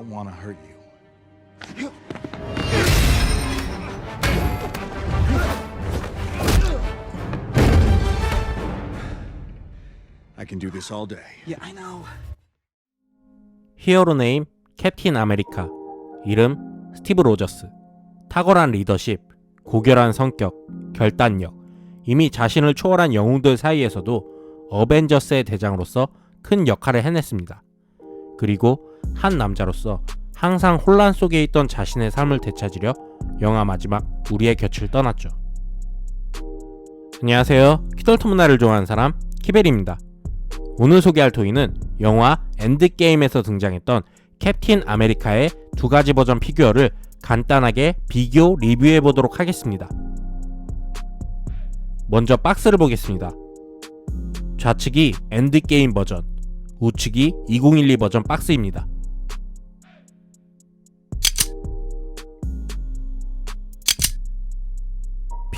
don't want to hurt you. I can do this all day. Yeah, I know. 히어로 네임 캡틴 아메리카 이름 스티브 로저스 탁월한 리더십 고결한 성격 결단력 이미 자신을 초월한 영웅들 사이에서도 어벤져스의 대장으로서 큰 역할을 해냈습니다. 그리고 한 남자로서 항상 혼란 속에 있던 자신의 삶을 되찾으려 영화 마지막 우리의 곁을 떠났죠. 안녕하세요. 키덜트 문화를 좋아하는 사람 키벨입니다. 오늘 소개할 토이는 영화 엔드게임에서 등장했던 캡틴 아메리카의 두 가지 버전 피규어를 간단하게 비교 리뷰해 보도록 하겠습니다. 먼저 박스를 보겠습니다. 좌측이 엔드게임 버전, 우측이 2012 버전 박스입니다.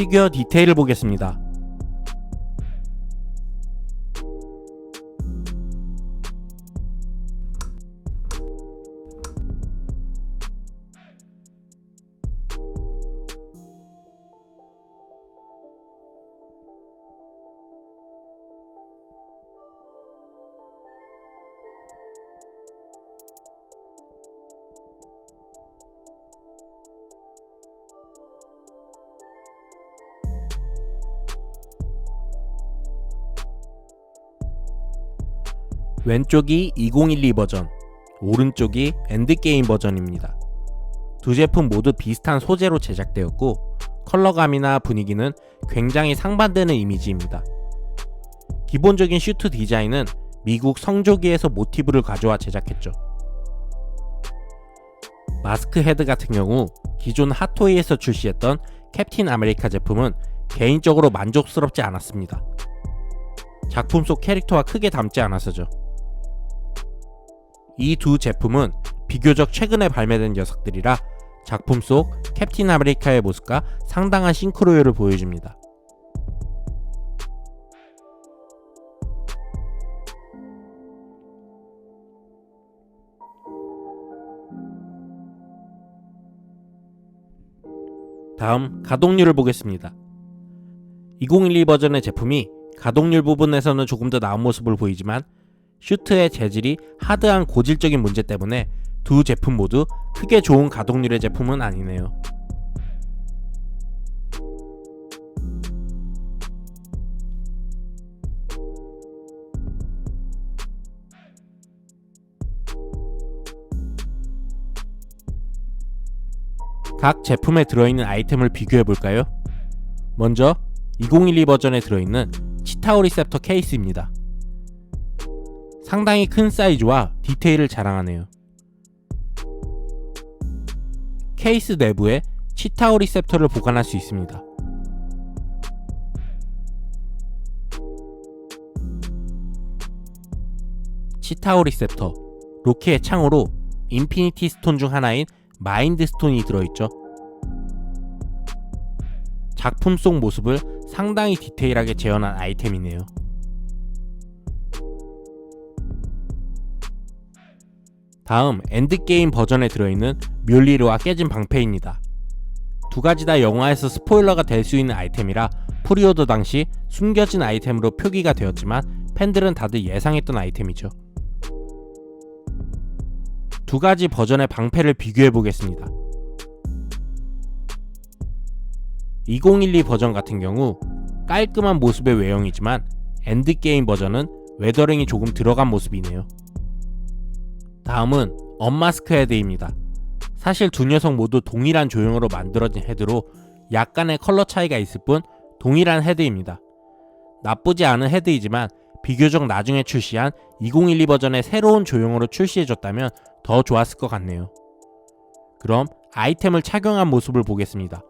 피규어 디테일을 보겠습니다. 왼쪽이 2012 버전, 오른쪽이 엔드게임 버전입니다. 두 제품 모두 비슷한 소재로 제작되었고 컬러감이나 분위기는 굉장히 상반되는 이미지입니다. 기본적인 슈트 디자인은 미국 성조기에서 모티브를 가져와 제작했죠. 마스크 헤드 같은 경우 기존 핫토이에서 출시했던 캡틴 아메리카 제품은 개인적으로 만족스럽지 않았습니다. 작품 속 캐릭터와 크게 닮지 않아서죠. 이 두 제품은 비교적 최근에 발매된 녀석들이라 작품 속 캡틴 아메리카의 모습과 상당한 싱크로율을 보여줍니다. 다음 가동률을 보겠습니다. 2012 버전의 제품이 가동률 부분에서는 조금 더 나은 모습을 보이지만 슈트의 재질이 하드한 고질적인 문제 때문에 두 제품 모두 크게 좋은 가동률의 제품은 아니네요. 각 제품에 들어있는 아이템을 비교해 볼까요? 먼저 2012 버전에 들어있는 치타오 리셉터 케이스입니다. 상당히 큰 사이즈와 디테일을 자랑하네요. 케이스 내부에 치타오 리셉터를 보관할 수 있습니다. 치타오 리셉터, 로키의 창으로 인피니티 스톤 중 하나인 마인드 스톤이 들어있죠. 작품 속 모습을 상당히 디테일하게 재현한 아이템이네요. 다음 엔드게임 버전에 들어있는 뮬리르와 깨진 방패입니다. 두 가지 다 영화에서 스포일러가 될 수 있는 아이템이라 프리오더 당시 숨겨진 아이템으로 표기가 되었지만 팬들은 다들 예상했던 아이템이죠. 두 가지 버전의 방패를 비교해 보겠습니다. 2012 버전 같은 경우 깔끔한 모습의 외형이지만 엔드게임 버전은 웨더링이 조금 들어간 모습이네요. 다음은 언마스크 헤드입니다. 사실 두 녀석 모두 동일한 조형으로 만들어진 헤드로 약간의 컬러 차이가 있을 뿐 동일한 헤드입니다. 나쁘지 않은 헤드이지만 비교적 나중에 출시한 2012 버전의 새로운 조형으로 출시해줬다면 더 좋았을 것 같네요. 그럼 아이템을 착용한 모습을 보겠습니다.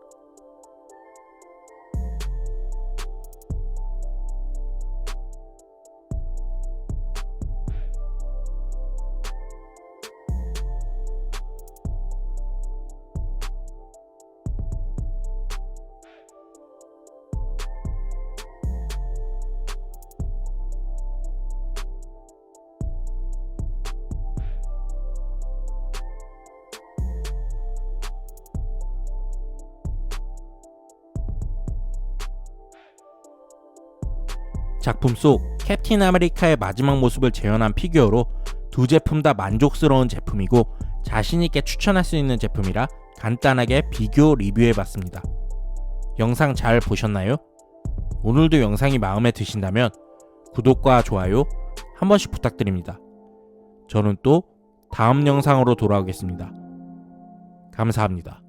작품 속 캡틴 아메리카의 마지막 모습을 재현한 피규어로 두 제품 다 만족스러운 제품이고 자신있게 추천할 수 있는 제품이라 간단하게 비교 리뷰해봤습니다. 영상 잘 보셨나요? 오늘도 영상이 마음에 드신다면 구독과 좋아요 한 번씩 부탁드립니다. 저는 또 다음 영상으로 돌아오겠습니다. 감사합니다.